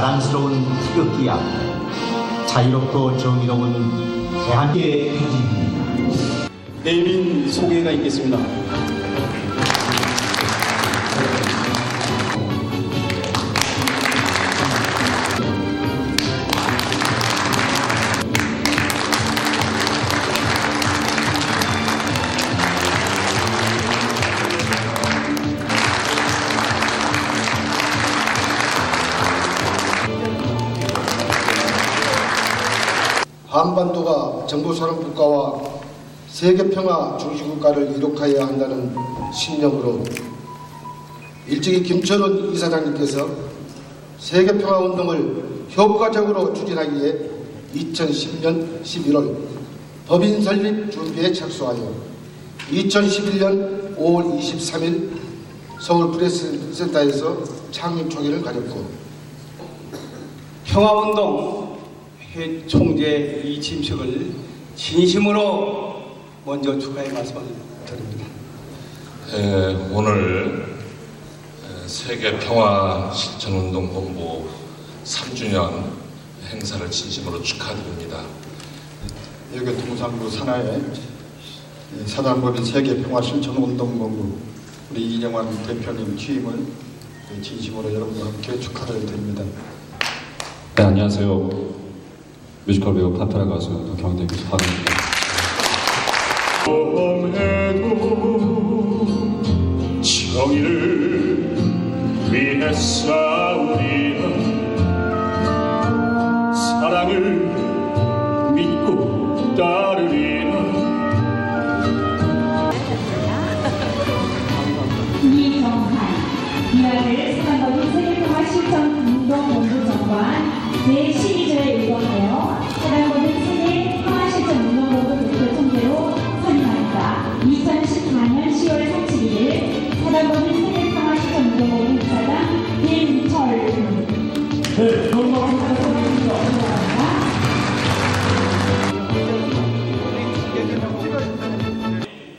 자랑스러운 태극기 앞에 자유롭고 정의로운 대한민국의 표징입니다. 내민 소개가 있겠습니다. 한반도가 정보산업 국가와 세계 평화 중시 국가를 이룩하여야 한다는 신념으로 일찍이 김철원 이사장님께서 세계 평화 운동을 효과적으로 추진하기 위해 2010년 11월 법인 설립 준비에 착수하여 2011년 5월 23일 서울 프레스 센터에서 창립 초기를 가졌고 평화운동 회 총재 이 침식을 진심으로 먼저 축하의 말씀을 드립니다. 에, 오늘 에, 세계 평화 실천운동 본부 3주년 행사를 진심으로 축하드립니다. 여기 동산구 산하에 사단법인 세계평화실천운동본부 우리 이정환 대표님 취임을 진심으로 여러분과 함께 축하를 드립니다. 네, 안녕하세요. 뮤지컬 배우 파타라 가수 경대기 박입니다. 범해도 정의를 위해 싸우리라 사랑을 믿고 따르리라 이정한 이화를 사단법인 세계평화 실천 운동 본부 정관 제12 네,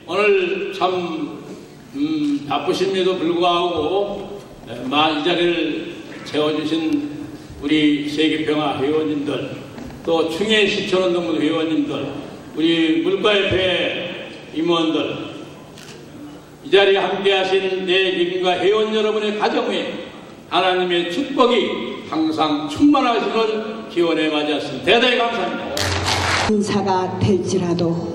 오늘 참 음, 바쁘심에도 불구하고 이 자리를 채워주신 우리 세계평화 회원님들 또 충해 시천운동부 회원님들 우리 물가협회 임원들 이 자리에 함께하신 내 님과 회원 여러분의 가정에 하나님의 축복이 항상 충만하시는 기원에 맞이했습니다. 대단히 감사합니다. 인사가 될지라도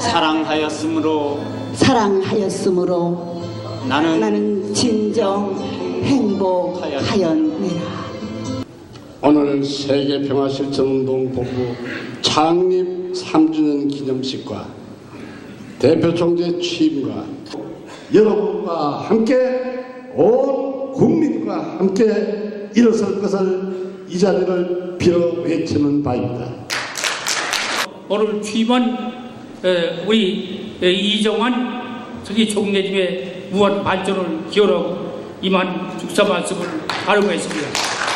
사랑하였으므로 사랑하였으므로 나는 나는 진정 행복하였느라. 오늘 세계평화실천운동본부 창립 3주년 기념식과 대표 총재 취임과 여러분과 함께 온 국민과 함께 일어설 것을 이 자리를 빌어 외치는 바입니다. 오늘 취임한 에, 우리 에, 이정환 저기 총재님의 무한 발전을 기원하고 이만 축사 말씀을 하려고 했습니다.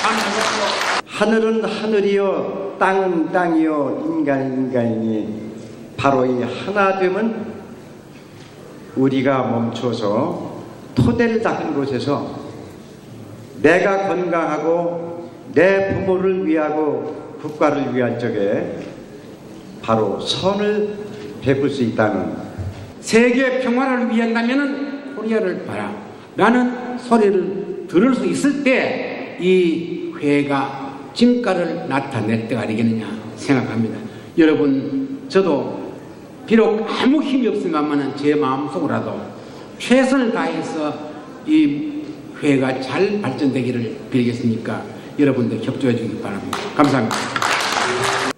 감사합니다. 하늘은 하늘이요 땅은 땅이요 인간 인간이니 바로 이 하나됨은 우리가 멈춰서 토대를 닦은 곳에서 내가 건강하고 내 부모를 위하고 국가를 위한 적에 바로 선을 베풀 수 있다는 세계 평화를 위한다면은 코리아를 봐라. 라는 소리를 들을 수 있을 때 이 회가 진가를 나타낼 때가 아니겠느냐 생각합니다. 여러분, 저도 비록 아무 힘이 없습니다만은 제 마음속으로라도 최선을 다해서 이 회가 잘 발전되기를 빌겠습니까? 여러분들 협조해 주기 바랍니다. 감사합니다.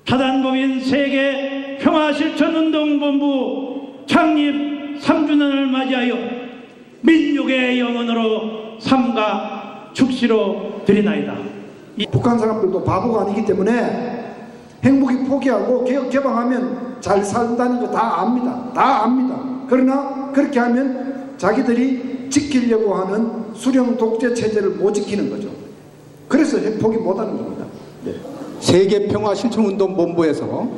사단법인 세계 평화실천운동본부 창립 3주년을 맞이하여 민족의 영혼으로 삼가 축시로 드리나이다. 북한 사람들도 바보가 아니기 때문에 행복이 포기하고 개혁 개방하면 잘 산다는 거 다 압니다. 다 압니다. 그러나 그렇게 하면 자기들이 지키려고 하는 수령 독재 체제를 못 지키는 거죠. 그래서 포기 못하는 겁니다. 세계 평화 실천 운동 본부에서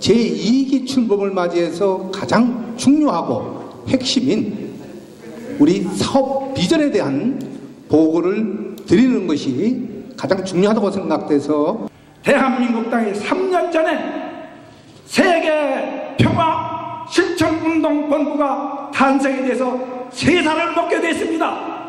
제2기 출범을 맞이해서 가장 중요하고 핵심인 우리 사업 비전에 대한 보고를 드리는 것이 가장 중요하다고 생각돼서 대한민국 땅이 3년 전에 세계 평화 실천 운동 본부가 탄생이 돼서 세 살을 먹게 됐습니다.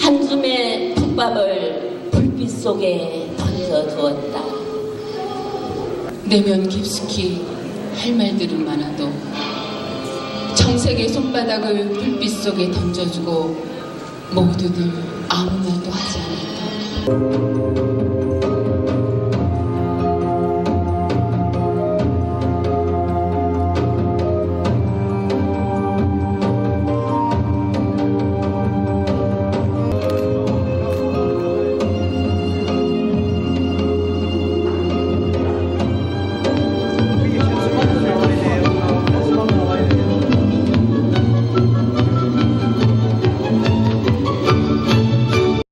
한줌의 국밥을 불빛 속에 던져주었다. 내면 깊숙이 할 말들은 많아도 정색의 손바닥을 불빛 속에 던져주고 모두들 아무 말도 하지 않았다.